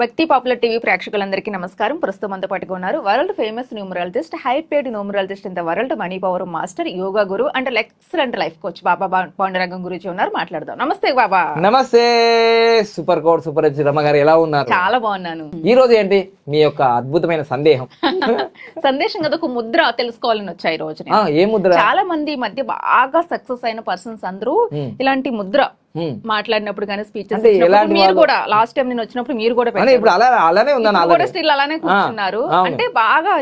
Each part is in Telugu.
భక్తి పాపులర్ టీవీ ప్రేక్షకులందరికీ నమస్కారం. ప్రస్తుతం అంత పాటుగా ఉన్నారు world famous numerologist high paid numerologist in the world money power master yoga guru and excellent life coach Baba Pandurangam గురించి ఉన్నారు. మాట్లాడదాం. నమస్తే బాబా. నమస్తే. సూపర్ కోడ్ సూపర్ హెచ్ రమ్మ గారు ఎలా ఉన్నారు? చాలా బాగున్నాను. ఈ రోజు ఏంటి? మీ యొక్క అద్భుతమైన సందేహం. సందేశం కదా ఒక ముద్ర తెలుసుకోవాలని వచ్చాయి ఈ రోజు ఏ ముద్ర? చాలా మంది ఈ మధ్య బాగా సక్సెస్ అయిన పర్సన్స్ అందరూ. ఇలాంటి ముద్ర. మాట్లాడినప్పుడు కానీ స్పీచెస్ మీరు? కూడా లాస్ట్ టైం నేను వచ్చినప్పుడు మీరు కూడా అలానే కూడా స్టిల్ అలానే కూర్చున్నారు. అంటే బాగా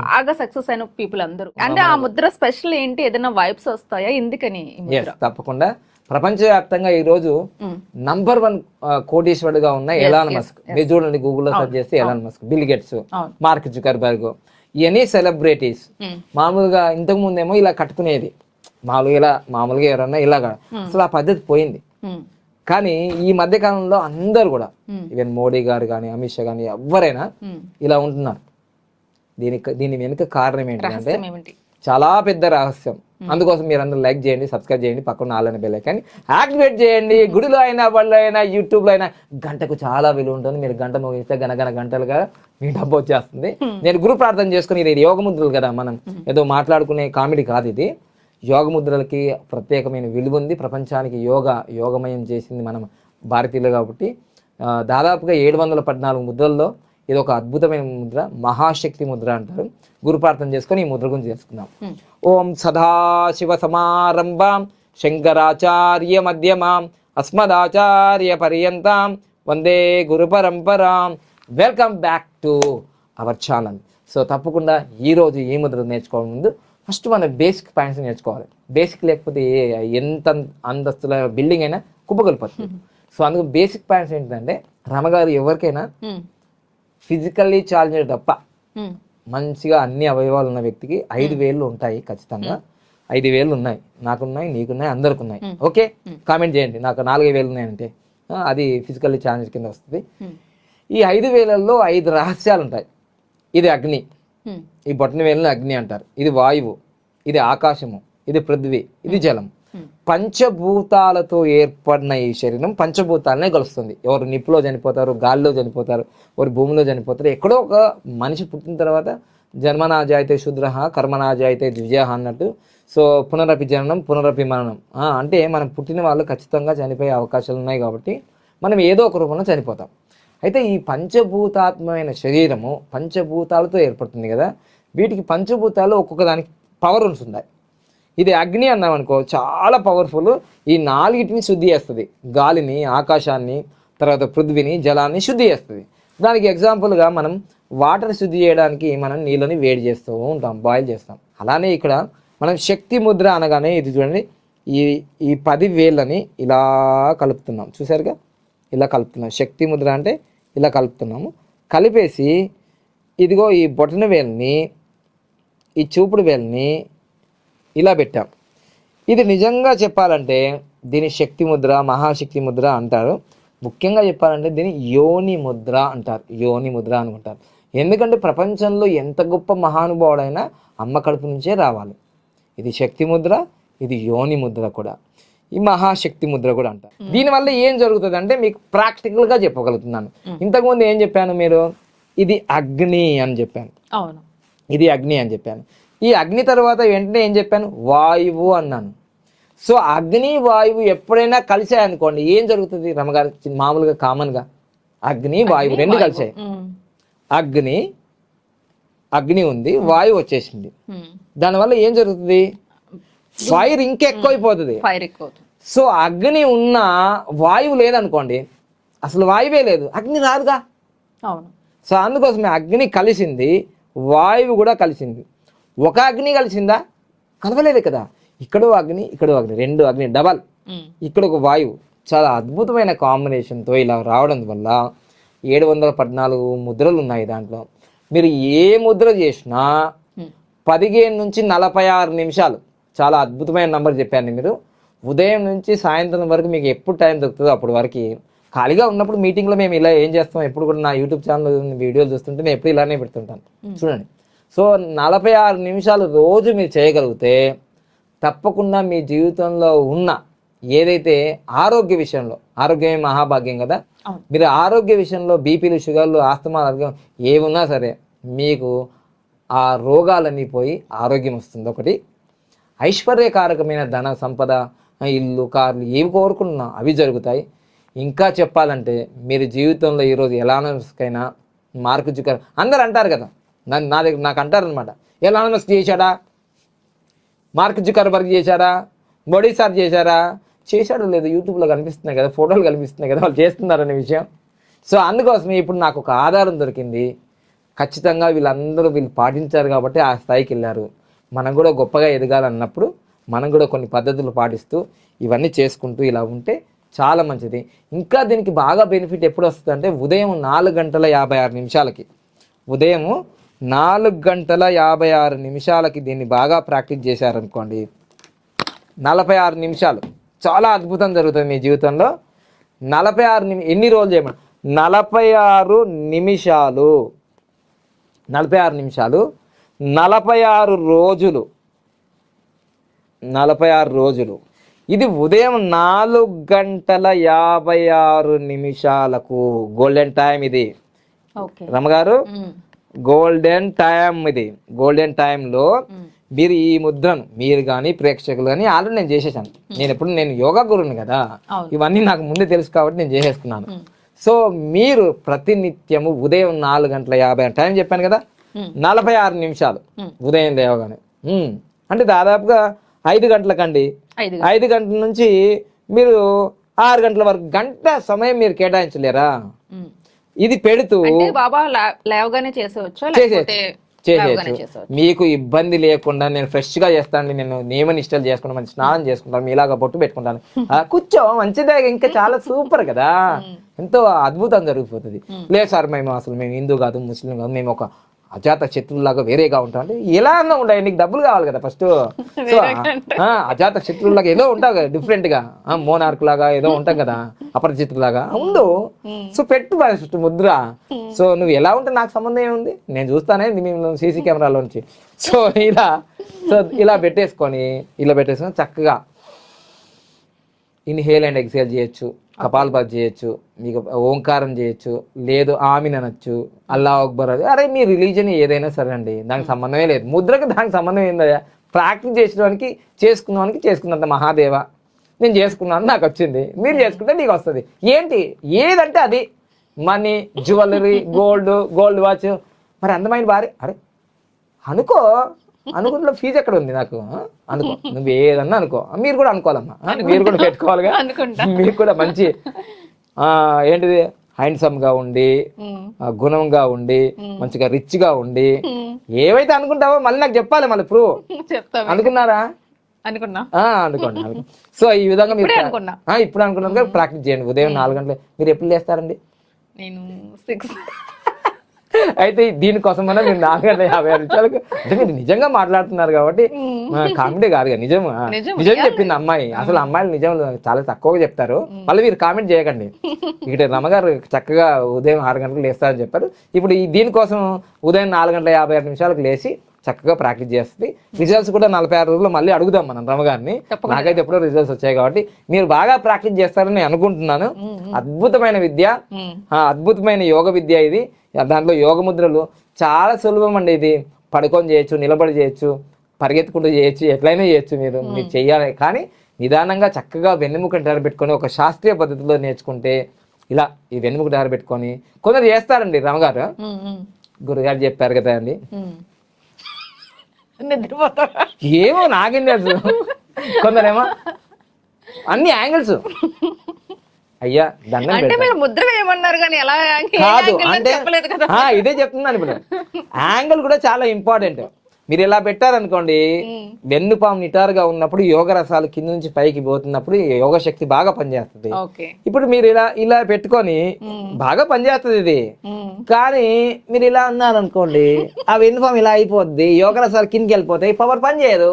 బాగా సక్సెస్ అయిన పీపుల్ అందరూ. అంటే ఆ ముద్ర స్పెషల్ ఏంటి? ఏదైనా వైబ్స్ వస్తాయా? ఎందుకని తప్పకుండా. ప్రపంచవ్యాప్తంగా ఈ రోజు మ్. నంబర్ వన్ కోటీశ్వరుడుగా ఉన్న ఎలాన్ మస్క్ మీరు చూడండి గూగుల్లో సెర్చ్ చేస్తే Elon Musk Bill Gates Mark Zuckerberg ఇవన్నీ సెలబ్రిటీస్. మామూలుగా ఇంతకు ముందేమో ఇలా కట్టుకునేది. మామూలుగా ఇలా మామూలుగా ఎవరన్నా ఇలాగా. అసలు ఆ పద్ధతి పోయింది. కానీ ఈ మధ్య కాలంలో అందరూ కూడా. ఈవెన్ మోడీ గారు కానీ అమిత్ షా కానీ ఎవరైనా. ఇలా ఉంటున్నారు. దీనికి దీని వెనుక కారణం ఏంటంటే చాలా పెద్ద రహస్యం. అందుకోసం మీరు అందరూ లైక్ చేయండి సబ్స్క్రైబ్ చేయండి పక్కన ఆలని బెల్ ఐకాన్ యాక్టివేట్ చేయండి. గుడిలో అయినా బడిలో అయినా యూట్యూబ్లో అయినా గంటకు చాలా విలువ ఉంటుంది. మీరు గంట మోగిస్తే గనగన గంటలుగా మీ డబ్బు వచ్చేస్తుంది. నేను గురు ప్రార్థన చేసుకుని ఇది యోగ ముద్రలు కదా మనం. ఏదో మాట్లాడుకునే కామెడీ కాదు ఇది. యోగ ముద్రలకి ప్రత్యేకమైన విలువ ఉంది. ప్రపంచానికి యోగ యోగమయం చేసింది మనం భారతీయులు కాబట్టి. దాదాపుగా ఏడు వందల పద్నాలుగు ముద్రల్లో ఇది ఒక అద్భుతమైన ముద్ర మహాశక్తి ముద్ర అంటారు. గురు ప్రార్థన చేసుకొని ఈ ముద్ర గురించి చేసుకుందాం. ఓం సదాశివ సమారంభాం శంకరాచార్య మధ్యమాం అస్మదాచార్య పర్యంతం వందే గురు పరంపరాం. Welcome back to our channel so తప్పకుండా ఈ రోజు ఈ ముద్ర నేర్చుకోవడం ముందు ఫస్ట్ మన బేసిక్ పాయింట్స్ నేర్చుకోవాలి. బేసిక్ లేకపోతే ఎంత అంతస్తుల బిల్డింగ్ అయినా కుప్పగలిపోతుంది సో అందుకు బేసిక్ పాయింట్స్ ఏంటంటే రమగారు ఎవరికైనా. ఫిజికల్లీ ఛాలెంజ్ తప్ప మ్. మంచిగా అన్ని అవయవాలు ఉన్న వ్యక్తికి ఐదు వేలు ఉంటాయి ఖచ్చితంగా. ఐదు వేలు ఉన్నాయి. నాకున్నాయి నీకున్నాయి అందరికి ఉన్నాయి ఓకే? కామెంట్ చేయండి. నాకు నాలుగు వేలు ఉన్నాయంటే. అది ఫిజికల్లీ ఛాలెంజ్ కింద వస్తుంది. ఈ ఐదు వేలల్లో ఐదు రహస్యాలు ఉంటాయి ఇది అగ్ని. ఈ బొట్టన వేలుని అగ్ని అంటారు. ఇది వాయువు. ఇది ఆకాశము. ఇది పృథ్వీ. ఇది జలం. Hmm. పంచభూతాలతో ఏర్పడిన ఈ శరీరం పంచభూతాలనే కలుస్తుంది ఎవరు నిప్పులో చనిపోతారు గాలిలో చనిపోతారు ఎవరు భూమిలో చనిపోతారు ఎక్కడో ఒక మనిషి పుట్టిన తర్వాత జన్మనాజాయితే శుద్రహ కర్మనాజాయితే కర్మనా ద్విజయ అన్నట్టు. సో పునరపి జననం పునరపి మరణం. అంటే మనం పుట్టిన వాళ్ళు ఖచ్చితంగా చనిపోయే అవకాశాలు ఉన్నాయి కాబట్టి మనం ఏదో ఒక రూపంలో చనిపోతాం. అయితే ఈ పంచభూతాత్మైన శరీరము పంచభూతాలతో ఏర్పడుతుంది కదా. వీటికి పంచభూతాలు ఒక్కొక్క దానికి పవర్ ఉంటుంది ఇది అగ్ని అన్నాం అనుకో చాలా పవర్ఫుల్ ఈ నాలుగిటిని శుద్ధి చేస్తుంది. గాలిని ఆకాశాన్ని తర్వాత పృథ్వీని జలాన్ని శుద్ధి చేస్తుంది. దానికి ఎగ్జాంపుల్గా మనం వాటర్ శుద్ధి చేయడానికి మనం నీళ్ళని వేడి చేస్తూ ఉంటాం బాయిల్ చేస్తాం. అలానే ఇక్కడ మనం శక్తి ముద్ర అనగానే ఇది చూడండి ఈ ఈ పది వేళ్ళని ఇలా కలుపుతున్నాం. చూసారుగా ఇలా కలుపుతున్నాం. శక్తి ముద్ర అంటే ఇలా కలుపుతున్నాము. కలిపేసి ఇదిగో ఈ బొటన వేలుని ఈ చూపుడు వేలుని ఇలా పెట్టాం. ఇది నిజంగా చెప్పాలంటే దీని శక్తి ముద్ర మహాశక్తి ముద్ర అంటారు. ముఖ్యంగా చెప్పాలంటే దీన్ని యోని ముద్ర అంటారు. యోని ముద్ర అనుకుంటారు. ఎందుకంటే ప్రపంచంలో ఎంత గొప్ప మహానుభావుడైనా అమ్మ కడుపు నుంచే రావాలి. ఇది శక్తి ముద్ర ఇది యోని ముద్ర కూడా. ఈ మహాశక్తి ముద్ర కూడా అంటారు. దీనివల్ల ఏం జరుగుతుంది అంటే మీకు ప్రాక్టికల్గా చెప్పగలుగుతున్నాను. ఇంతకుముందు ఏం చెప్పాను మీరు? ఇది అగ్ని అని చెప్పాను. అవును. ఇది అగ్ని అని చెప్పాను. ఈ అగ్ని తర్వాత వెంటనే ఏం చెప్పాను? వాయువు అన్నాను. సో అగ్ని వాయువు ఎప్పుడైనా కలిసాయి అనుకోండి. ఏం జరుగుతుంది రమగారు? మామూలుగా కామన్గా అగ్ని వాయువు రెండు కలిసాయి. అగ్ని అగ్ని ఉంది వాయువు వచ్చేసింది. దానివల్ల ఏం జరుగుతుంది? ఫైర్ ఇంకెక్కువైపోతుంది ఫైర్ ఎక్కువ సో అగ్ని ఉన్న వాయువు లేదనుకోండి అసలు వాయువే లేదు. అగ్ని రాదుగా. అవును. సో అందుకోసమే అగ్ని కలిసింది వాయువు కూడా కలిసింది. ఒక అగ్ని కలిసిందా? కలవలేదు కదా. ఇక్కడో అగ్ని ఇక్కడో అగ్ని రెండు అగ్ని డబల్. ఇక్కడ ఒక వాయువు. చాలా అద్భుతమైన కాంబినేషన్తో ఇలా రావడం వల్ల ఏడు వందల పద్నాలుగు ముద్రలు ఉన్నాయి దాంట్లో. మీరు ఏ ముద్ర చేసినా. పదిహేను నుంచి నలభై ఆరు నిమిషాలు. చాలా అద్భుతమైన నంబర్ చెప్పాను మీరు. ఉదయం నుంచి సాయంత్రం వరకు మీకు ఎప్పుడు టైం దొరుకుతుందో అప్పటి వరకు ఖాళీగా ఉన్నప్పుడు మీటింగ్లో మేము ఇలా ఏం చేస్తాం? ఎప్పుడు కూడా నా యూట్యూబ్ ఛానల్ వీడియోలు చూస్తుంటే నేను ఎప్పుడు ఇలానే పెడుతుంటాను. చూడండి. సో నలభై ఆరు నిమిషాలు రోజు మీరు చేయగలిగితే తప్పకుండా మీ జీవితంలో ఉన్న ఏదైతే ఆరోగ్య విషయంలో ఆరోగ్యమే మహాభాగ్యం కదా. మీరు ఆరోగ్య విషయంలో బీపీలు షుగర్లు ఆస్తమా ఏమున్నా సరే మీకు ఆ రోగాలన్నీ పోయి ఆరోగ్యం వస్తుంది. ఒకటి ఐశ్వర్యకారకమైన ధన సంపద ఇల్లు కార్లు ఏవి కోరుకున్నా అవి జరుగుతాయి. ఇంకా చెప్పాలంటే మీరు జీవితంలో ఈరోజు ఎలానస్కైనా మార్కు జుకర్. అందరు అంటారు కదా నన్ను నా దగ్గర నాకు అంటారు అనమాట మస్క్ చేశాడా? మార్క్ జుకర్బర్గ్ చేశారా మోడీ సార్ చేశారా? చేశాడో లేదు యూట్యూబ్లో కనిపిస్తున్నాయి కదా ఫోటోలు కనిపిస్తున్నాయి కదా వాళ్ళు చేస్తున్నారనే విషయం. సో అందుకోసమే ఇప్పుడు నాకు ఒక ఆధారం దొరికింది. ఖచ్చితంగా వీళ్ళందరూ వీళ్ళు పాటించారు కాబట్టి ఆ స్థాయికి వెళ్ళారు. మనం కూడా గొప్పగా ఎదగాలన్నప్పుడు మనం కూడా కొన్ని పద్ధతులు పాటిస్తూ ఇవన్నీ చేసుకుంటూ ఇలా ఉంటే చాలా మంచిది. ఇంకా దీనికి బాగా బెనిఫిట్ ఎప్పుడు వస్తుంది అంటే ఉదయం నాలుగు గంటల యాభై ఆరు నిమిషాలకి. ఉదయము నాలుగు గంటల యాభై ఆరు నిమిషాలకి దీన్ని బాగా ప్రాక్టీస్ చేశారనుకోండి నలభై ఆరు నిమిషాలు. చాలా అద్భుతం జరుగుతుంది మీ జీవితంలో. నలభై ఆరు నిమి ఎన్ని రోజులు చేయమని? నలభై ఆరు నిమిషాలు. నలభై ఆరు నిమిషాలు. నలభై ఆరు రోజులు. నలభై ఆరు రోజులు. ఇది ఉదయం నాలుగు గంటల యాభై ఆరు నిమిషాలకు గోల్డెన్ టైం ఇది. ఓకే. రమగారు గోల్డెన్ టైం ఇది. గోల్డెన్ టైంలో మీరు ఈ ముద్రను మీరు కానీ ప్రేక్షకులు కానీ ఆల్రెడీ నేను చేసేసాను. నేను ఎప్పుడు నేను యోగా గురుని కదా. ఇవన్నీ నాకు ముందే తెలుసు కాబట్టి నేను చేసేసుకున్నాను. సో మీరు ప్రతినిత్యము ఉదయం నాలుగు గంటల యాభై టైం చెప్పాను కదా. నలభై ఆరు నిమిషాలు. ఉదయం లేవగానే. అంటే దాదాపుగా ఐదు గంటలకండి. ఐదు గంటల. నుంచి మీరు ఆరు గంటల వరకు గంట సమయం మీరు కేటాయించలేరా. ఇది పెడుతూ బాబా లేవగానే చేసేవచ్చా చేసేయచ్చు. మీకు ఇబ్బంది లేకుండా నేను ఫ్రెష్గా చేస్తాను నేను నియమ నిష్టలు చేసుకుంటాను మంచి స్నానం చేసుకుంటాను మీలాగా బొట్టు పెట్టుకుంటాను. కూర్చో మంచిదే ఇంకా చాలా సూపర్ కదా. ఎంతో అద్భుతం జరిగిపోతుంది. లేదు సార్ మేము అసలు మేము హిందూ కాదు ముస్లిం కాదు మేము ఒక అజాత శత్రువులాగా వేరేగా ఉంటాం అంటే ఎలా అన్నా ఉంటాయి నీకు డబ్బులు కావాలి కదా ఫస్ట్ సో ఆ, అజాత శత్రువులాగా ఏదో ఉంటావు కదా డిఫరెంట్గా. మోనార్క్ లాగా ఏదో ఉంటాం కదా అపరిచితులాగా ఉండు. సో పెట్టు ఫస్ట్ ముద్ర. సో నువ్వు ఎలా ఉంటే నాకు సంబంధం ఏముంది? నేను చూస్తానే మేము సీసీ కెమెరాలోంచి. సో ఇలా. సో ఇలా పెట్టేసుకొని ఇలా పెట్టేసుకొని చక్కగా ఇన్హేల్ అండ్ ఎక్సేల్ చేయొచ్చు కపాల్బాత్ చేయొచ్చు మీకు ఓంకారం చేయొచ్చు లేదు ఆమెన్ అనొచ్చు అల్లా అక్బర్ అది. అరే మీ రిలీజన్ ఏదైనా సరే అండి దానికి సంబంధమే లేదు. ముద్రకి దానికి సంబంధం ఏందయ్యా? ప్రాక్టీస్ చేసేవానికి చేసుకున్నవానికి చేసుకున్నంత మహాదేవ. నేను చేసుకున్నాను నాకు వచ్చింది. మీరు చేసుకుంటే నీకు వస్తుంది. ఏంటి? ఏదంటే అది. Money jewellery gold gold watch. మరి అందమైన భార్య అరే అనుకో అనుకుంటున్న ఫీజు ఎక్కడ ఉంది నాకు? అనుకో. నువ్వు ఏదన్నా అనుకో. మీరు కూడా అనుకోవాలమ్మా? మీరు కూడా పెట్టుకోవాలిగా? అనుకుంటా. మీకు కూడా మంచి ఆ ఏంటిది? హ్యాండ్సమ్గా ఉండి గుణంగా ఉండి మంచిగా రిచ్గా ఉండి. ఏవైతే అనుకుంటావో మళ్ళీ నాకు చెప్పాలి మళ్ళీ ప్రూవ్ చెప్తాం అనుకున్నారా? అనుకున్నా. అనుకోండి సో ఈ విధంగా మీరు ఇప్పుడే అనుకున్నా. ఇప్పుడు ప్రాక్టీస్ చేయండి. ఉదయం నాలుగు గంటలు. మీరు ఎప్పుడు లేస్తారండి? నేను సిక్స్. అయితే దీనికోసం మనం మీరు నాలుగు యాభై ఆరు నిమిషాలకు అంటే మీరు నిజంగా మాట్లాడుతున్నారు కాబట్టి కామెడీ కాదు కదా, నిజం నిజం, చెప్పింది అమ్మాయి. అసలు అమ్మాయిలు నిజం చాలా తక్కువగా చెప్తారు. మళ్ళీ మీరు కామెంట్ చేయకండి. ఇక్కడ రమగారు చక్కగా ఉదయం ఆరు గంటలకు లేస్తారని చెప్పారు. ఇప్పుడు ఈ దీనికోసం ఉదయం నాలుగు గంటల యాభై ఆరు నిమిషాలకు లేచి చక్కగా ప్రాక్టీస్ చేస్తుంది. రిజల్ట్స్ కూడా నలభై ఆరు రోజుల్లో మళ్ళీ అడుగుదాం మనం రమగారిని. నాకైతే ఎప్పుడో రిజల్ట్స్ వచ్చాయి కాబట్టి మీరు బాగా ప్రాక్టీస్ చేస్తారని నేను అనుకుంటున్నాను. అద్భుతమైన విద్య. అద్భుతమైన యోగ విద్య ఇది. దాంట్లో యోగ ముద్రలు చాలా సులభం అండి ఇది. పడుకొని చేయొచ్చు నిలబడి చేయొచ్చు పరిగెత్తుకుంటూ చేయొచ్చు ఎట్లయినా చేయొచ్చు మీరు. మీరు చెయ్యాలి. కానీ నిదానంగా చక్కగా వెన్నెముక పెట్టుకొని ఒక శాస్త్రీయ పద్ధతిలో నేర్చుకుంటే ఇలా ఈ వెన్నెముక పెట్టుకొని కొందరు చేస్తారండి రమగారు. గురుగారు చెప్పారు కదా అండి. ఉమ్. నిద్రపోతా ఏమో నాకేం తెలుసు. కొందరేమో అన్ని యాంగిల్స్. అయ్యా దండం అంటే మీరు ముద్ర వేయమన్నారు కానీ ఎలా కాదు అంటే చెప్పలేదు కదా. ఆ, ఇదే చెప్తున్నాను ఇప్పుడు. యాంగిల్ కూడా చాలా ఇంపార్టెంట్. మీరు ఇలా పెట్టారనుకోండి వెన్నుపాము నిటారుగా ఉన్నప్పుడు యోగ రసాలు కింద నుంచి పైకి పోతున్నప్పుడు యోగ శక్తి బాగా పనిచేస్తుంది. ఇప్పుడు మీరు ఇలా ఇలా పెట్టుకొని బాగా పనిచేస్తుంది ఇది. కానీ మీరు ఇలా అన్నారనుకోండి ఆ వెన్నుపాము ఇలా అయిపోద్ది యోగ రసాలు కిందకి వెళ్ళిపోతాయి పవర్ పని చేయదు.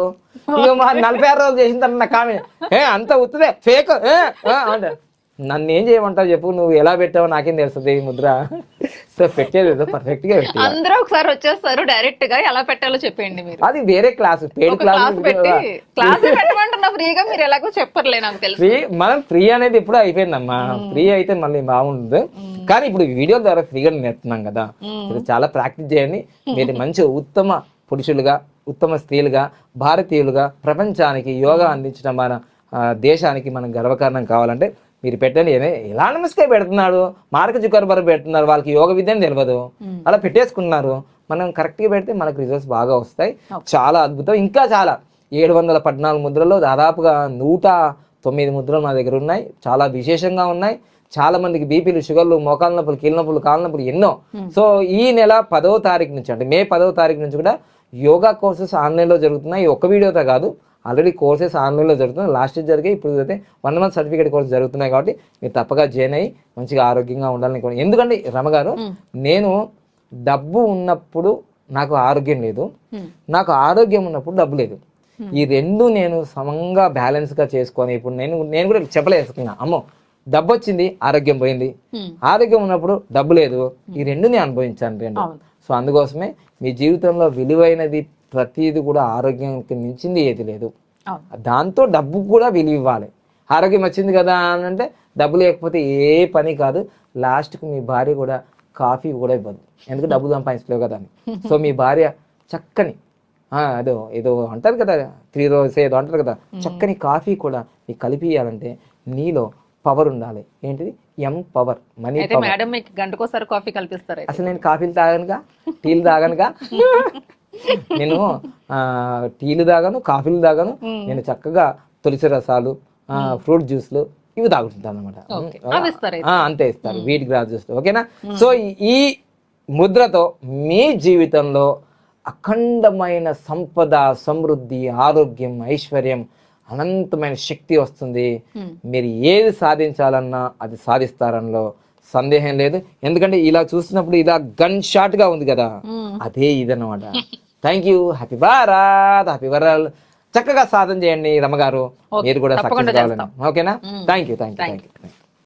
నలభై ఆరు రోజులు చేసిన తర్వాత నా కామెంట్ ఏ అంత ఉత్తదే ఫేక్ అంటే నన్ను ఏం చేయమంటావు చెప్పు నువ్వు ఎలా పెట్టావో నాకేం తెలుస్తుంది ఈ ముద్ర. సో పెట్టేది పర్ఫెక్ట్గా అందరూ ఒకసారి వచ్చేస్తారు డైరెక్ట్గా ఎలా పెట్టాలో చెప్పండి మీరు. అది వేరే క్లాస్ పేడ్ క్లాస్ పెట్టి క్లాస్ పెట్టమంటున్నా ఫ్రీగా మీరు ఎలాగో చెప్పర్లే నాకు తెలుసు. ఫ్రీ మనం ఫ్రీ అనేది ఎప్పుడూ అయిపోయిందమ్మా. ఫ్రీ అయితే మళ్ళీ బాగుంటుంది కానీ ఇప్పుడు వీడియో ద్వారా ఫ్రీగా నేర్పుతున్నాం కదా. ఇది చాలా ప్రాక్టీస్ చేయండి. మీరు మంచి ఉత్తమ పురుషులుగా ఉత్తమ స్త్రీలుగా భారతీయులుగా ప్రపంచానికి యోగా అందించడం మన దేశానికి మనం గర్వకారణం కావాలంటే మీరు పెట్టండి ఏమే? ఎలా నమస్కే పెడుతున్నాడు మార్క జుకర్బర్ పెడుతున్నారు వాళ్ళకి యోగ విద్యని తెలియదు అలా పెట్టేసుకున్నారు. మనం కరెక్ట్గా పెడితే మనకు రిజల్ట్స్ బాగా వస్తాయి. చాలా అద్భుతం. ఇంకా చాలా. ఏడు వందల పద్నాలుగు ముద్రలో దాదాపుగా నూట తొమ్మిది ముద్రలు మా దగ్గర ఉన్నాయి. చాలా విశేషంగా ఉన్నాయి. చాలా మందికి బీపీలు షుగర్లు మోకాల నొప్పులు కీళ్ళ నొప్పులు కాళ్ళ నొప్పులు ఎన్నో. సో ఈ నెల పదవ తారీఖు నుంచి అంటే మే పదవ తారీఖు నుంచి కూడా యోగా కోర్సెస్ ఆన్లైన్లో జరుగుతున్నాయి. ఒక్క వీడియోతో కాదు. ఆల్రెడీ కోర్సెస్ ఆన్లైన్లో జరుగుతున్నాయి. లాస్ట్ ఇయర్ జరిగాయి ఇప్పుడు అయితే వన్ మంత్ సర్టిఫికేట్ కోర్స్ జరుగుతున్నాయి కాబట్టి మీరు తప్పగా జాయిన్ అయ్యి మంచిగా ఆరోగ్యంగా ఉండాలని ఎందుకంటే రమగారు నేను డబ్బు ఉన్నప్పుడు నాకు ఆరోగ్యం లేదు. నాకు ఆరోగ్యం ఉన్నప్పుడు డబ్బు లేదు. ఈ రెండు నేను సమంగా బ్యాలెన్స్గా చేసుకొని ఇప్పుడు నేను నేను కూడా చెప్పలేసుకున్నా అమ్మో డబ్బు వచ్చింది ఆరోగ్యం పోయింది. ఆరోగ్యం ఉన్నప్పుడు డబ్బు లేదు. ఈ రెండు నేను అనుభవించాను రెండు. సో అందుకోసమే మీ జీవితంలో విలువైనది ప్రతిది కూడా ఆరోగ్యానికి మించింది ఏది లేదు. దాంతో డబ్బు కూడా విలువ ఇవ్వాలి ఆరోగ్యం వచ్చింది కదా అని అంటే డబ్బు లేకపోతే ఏ పని కాదు. లాస్ట్కి మీ భార్య కూడా కాఫీ కూడా ఇవ్వదు. ఎందుకు డబ్బు సంపాదించలేవు కదా అని. సో మీ భార్య చక్కని అదో ఏదో అంటారు కదా త్రీ రోజెస్ ఏదో అంటారు కదా చక్కని కాఫీ కూడా నీకు కలిపి ఇవ్వాలంటే నీలో పవర్ ఉండాలి. ఏంటిది? ఎం పవర్ మనీ మేడం మీకు గంటకోసారి కాఫీ కల్పిస్తారు. అసలు నేను కాఫీలు తాగనుగా? టీలు తాగనుగా? నేను టీలు తాగను కాఫీలు తాగను. నేను చక్కగా తులసి రసాలు ఫ్రూట్ జ్యూస్లు ఇవి తాగుతుంటాను అనమాట. అంతే ఇస్తారు. వీట్ గ్రాస్ జ్యూస్ ఓకేనా? సో ఈ ముద్రతో మీ జీవితంలో అఖండమైన సంపద సమృద్ధి ఆరోగ్యం ఐశ్వర్యం అనంతమైన శక్తి వస్తుంది. మీరు ఏది సాధించాలన్నా అది సాధిస్తారనలో సందేహం లేదు. ఎందుకంటే ఇలా చూసినప్పుడు ఇలా గన్ షాట్గా ఉంది కదా. అదే ఇదన్నమాట. Thank you happy Bharat happy world చక్కగా సాధన చేయండి రమగారు. మీరు కూడా తప్పకుండా సక్సెస్ కావాలని. ఓకేనా? Thank you thank you thank you